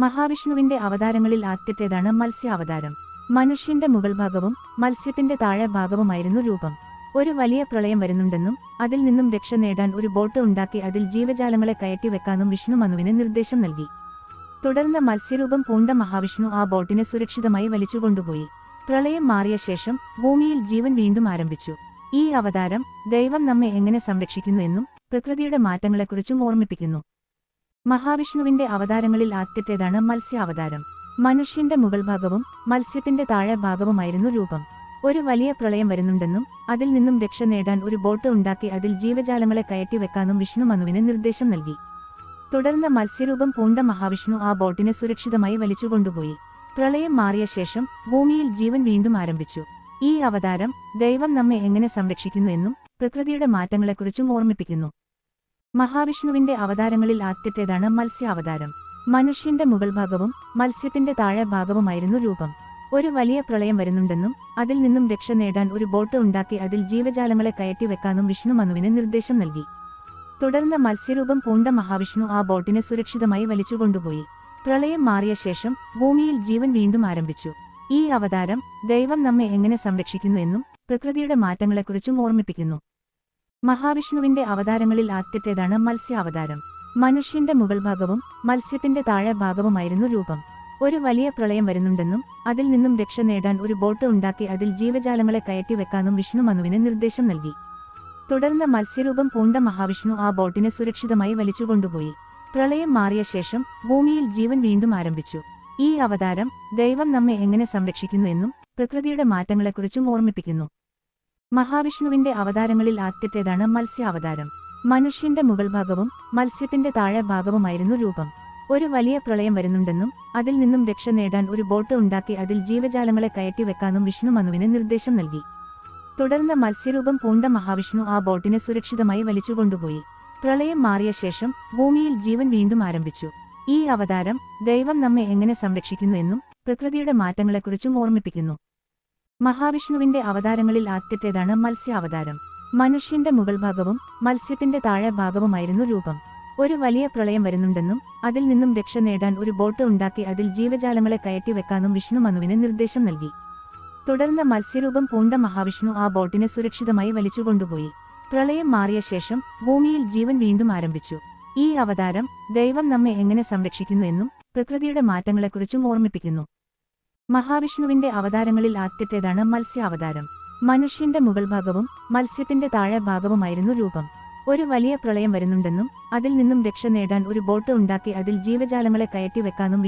മഹാവിഷ്ണുവിന്റെ അവതാരങ്ങളിൽ ആദ്യത്തേതാണ് മത്സ്യ അവതാരം മനുഷ്യന്റെ മുകൾ ഭാഗവും മത്സ്യത്തിന്റെ താഴെ ഭാഗവുമായിരുന്നു രൂപം. ഒരു വലിയ പ്രളയം വരുന്നുണ്ടെന്നും അതിൽ നിന്നും രക്ഷ നേടാൻ ഒരു ബോട്ട് ഉണ്ടാക്കി അതിൽ ജീവജാലങ്ങളെ കയറ്റി വെക്കാനും വിഷ്ണു മനുവിന് നിർദ്ദേശം നൽകി. തുടർന്ന് മത്സ്യരൂപം പൂണ്ട മഹാവിഷ്ണു ആ ബോട്ടിനെ സുരക്ഷിതമായി വലിച്ചുകൊണ്ടുപോയി. പ്രളയം മാറിയ ശേഷം ഭൂമിയിൽ ജീവൻ വീണ്ടും ആരംഭിച്ചു. ഈ അവതാരം ദൈവം നമ്മെ എങ്ങനെ സംരക്ഷിക്കുന്നു എന്നും പ്രകൃതിയുടെ മാറ്റങ്ങളെക്കുറിച്ചും ഓർമ്മിപ്പിക്കുന്നു. മഹാവിഷ്ണുവിന്റെ അവതാരങ്ങളിൽ ആദ്യത്തേതാണ് മത്സ്യ അവതാരം മനുഷ്യന്റെ മുകൾ ഭാഗവും മത്സ്യത്തിന്റെ താഴെ ഭാഗവുമായിരുന്നു രൂപം. ഒരു വലിയ പ്രളയം വരുന്നുണ്ടെന്നും അതിൽ നിന്നും രക്ഷ നേടാൻ ഒരു ബോട്ട് ഉണ്ടാക്കി അതിൽ ജീവജാലങ്ങളെ കയറ്റി വെക്കാനും വിഷ്ണു മനുവിന് നിർദ്ദേശം നൽകി. തുടർന്ന് മത്സ്യരൂപം പൂണ്ട മഹാവിഷ്ണു ആ ബോട്ടിനെ സുരക്ഷിതമായി വലിച്ചുകൊണ്ടുപോയി പ്രളയം മാറിയ ശേഷം ഭൂമിയിൽ ജീവൻ വീണ്ടും ആരംഭിച്ചു. ഈ അവതാരം ദൈവം നമ്മെ എങ്ങനെ സംരക്ഷിക്കുന്നു എന്നും പ്രകൃതിയുടെ മാറ്റങ്ങളെക്കുറിച്ചും ഓർമ്മിപ്പിക്കുന്നു. മഹാവിഷ്ണുവിന്റെ അവതാരങ്ങളിൽ ആദ്യത്തേതാണ് മത്സ്യ അവതാരം മനുഷ്യന്റെ മുകൾ ഭാഗവും മത്സ്യത്തിന്റെ താഴെ ഭാഗവുമായിരുന്നു രൂപം. ഒരു വലിയ പ്രളയം വരുന്നുണ്ടെന്നും അതിൽ നിന്നും രക്ഷ നേടാൻ ഒരു ബോട്ട് ഉണ്ടാക്കി അതിൽ ജീവജാലങ്ങളെ കയറ്റി വെക്കാനും വിഷ്ണു മനുവിന് നിർദ്ദേശം നൽകി. തുടർന്ന് മത്സ്യരൂപം പൂണ്ട മഹാവിഷ്ണു ആ ബോട്ടിനെ സുരക്ഷിതമായി വലിച്ചുകൊണ്ടുപോയി പ്രളയം മാറിയ ശേഷം ഭൂമിയിൽ ജീവൻ വീണ്ടും ആരംഭിച്ചു. ഈ അവതാരം ദൈവം നമ്മെ എങ്ങനെ സംരക്ഷിക്കുന്നു എന്നും പ്രകൃതിയുടെ മാറ്റങ്ങളെക്കുറിച്ചും ഓർമ്മിപ്പിക്കുന്നു. മഹാവിഷ്ണുവിന്റെ അവതാരങ്ങളിൽ ആദ്യത്തേതാണ് മത്സ്യ അവതാരം മനുഷ്യന്റെ മുകൾ ഭാഗവും മത്സ്യത്തിന്റെ താഴെ ഭാഗവുമായിരുന്നു രൂപം. ഒരു വലിയ പ്രളയം വരുന്നുണ്ടെന്നും അതിൽ നിന്നും രക്ഷ നേടാൻ ഒരു ബോട്ട് ഉണ്ടാക്കി അതിൽ ജീവജാലങ്ങളെ കയറ്റി വെക്കാനും വിഷ്ണു മനുവിന് നിർദ്ദേശം നൽകി. തുടർന്ന് മത്സ്യരൂപം പൂണ്ട മഹാവിഷ്ണു ആ ബോട്ടിനെ സുരക്ഷിതമായി വലിച്ചുകൊണ്ടുപോയി പ്രളയം മാറിയ ശേഷം ഭൂമിയിൽ ജീവൻ വീണ്ടും ആരംഭിച്ചു. ഈ അവതാരം ദൈവം നമ്മെ എങ്ങനെ സംരക്ഷിക്കുന്നു എന്നും പ്രകൃതിയുടെ മാറ്റങ്ങളെക്കുറിച്ചും ഓർമ്മിപ്പിക്കുന്നു. മഹാവിഷ്ണുവിന്റെ അവതാരങ്ങളിൽ ആദ്യത്തേതാണ് മത്സ്യ അവതാരം മനുഷ്യന്റെ മുകൾ ഭാഗവും മത്സ്യത്തിന്റെ താഴെ ഭാഗവുമായിരുന്നു രൂപം. ഒരു വലിയ പ്രളയം വരുന്നുണ്ടെന്നും അതിൽ നിന്നും രക്ഷ നേടാൻ ഒരു ബോട്ട് ഉണ്ടാക്കി അതിൽ ജീവജാലങ്ങളെ കയറ്റി വെക്കാനും വിഷ്ണു മനുവിന് നിർദ്ദേശം നൽകി. തുടർന്ന് മത്സ്യരൂപം പൂണ്ട മഹാവിഷ്ണു ആ ബോട്ടിനെ സുരക്ഷിതമായി വലിച്ചുകൊണ്ടുപോയി പ്രളയം മാറിയ ശേഷം ഭൂമിയിൽ ജീവൻ വീണ്ടും ആരംഭിച്ചു. ഈ അവതാരം ദൈവം നമ്മെ എങ്ങനെ സംരക്ഷിക്കുന്നു എന്നും പ്രകൃതിയുടെ മാറ്റങ്ങളെക്കുറിച്ചും ഓർമ്മിപ്പിക്കുന്നു. മഹാവിഷ്ണുവിന്റെ അവതാരങ്ങളിൽ ആദ്യത്തേതാണ് മത്സ്യ അവതാരം മനുഷ്യന്റെ മുകൾ ഭാഗവും മത്സ്യത്തിന്റെ താഴെ ഭാഗവുമായിരുന്നു രൂപം. ഒരു വലിയ പ്രളയം വരുന്നുണ്ടെന്നും അതിൽ നിന്നും രക്ഷ നേടാൻ ഒരു ബോട്ട് ഉണ്ടാക്കി അതിൽ ജീവജാലങ്ങളെ കയറ്റി വെക്കാനും വിഷ്ണു മനുവിന് നിർദ്ദേശം നൽകി. തുടർന്ന് മത്സ്യരൂപം പൂണ്ട മഹാവിഷ്ണു ആ ബോട്ടിനെ സുരക്ഷിതമായി വലിച്ചുകൊണ്ടുപോയി. പ്രളയം മാറിയ ശേഷം ഭൂമിയിൽ ജീവൻ വീണ്ടും ആരംഭിച്ചു. ഈ അവതാരം ദൈവം നമ്മെ എങ്ങനെ സംരക്ഷിക്കുന്നു എന്നും പ്രകൃതിയുടെ മാറ്റങ്ങളെക്കുറിച്ചും ഓർമ്മിപ്പിക്കുന്നു. മഹാവിഷ്ണുവിന്റെ അവതാരങ്ങളിൽ ആദ്യത്തേതാണ് മത്സ്യ അവതാരം മനുഷ്യന്റെ മുകൾ ഭാഗവും മത്സ്യത്തിന്റെ താഴെ ഭാഗവുമായിരുന്നു രൂപം. ഒരു വലിയ പ്രളയം വരുന്നുണ്ടെന്നും അതിൽ നിന്നും രക്ഷ നേടാൻ ഒരു ബോട്ട് ഉണ്ടാക്കി അതിൽ ജീവജാലങ്ങളെ കയറ്റി വെക്കാനും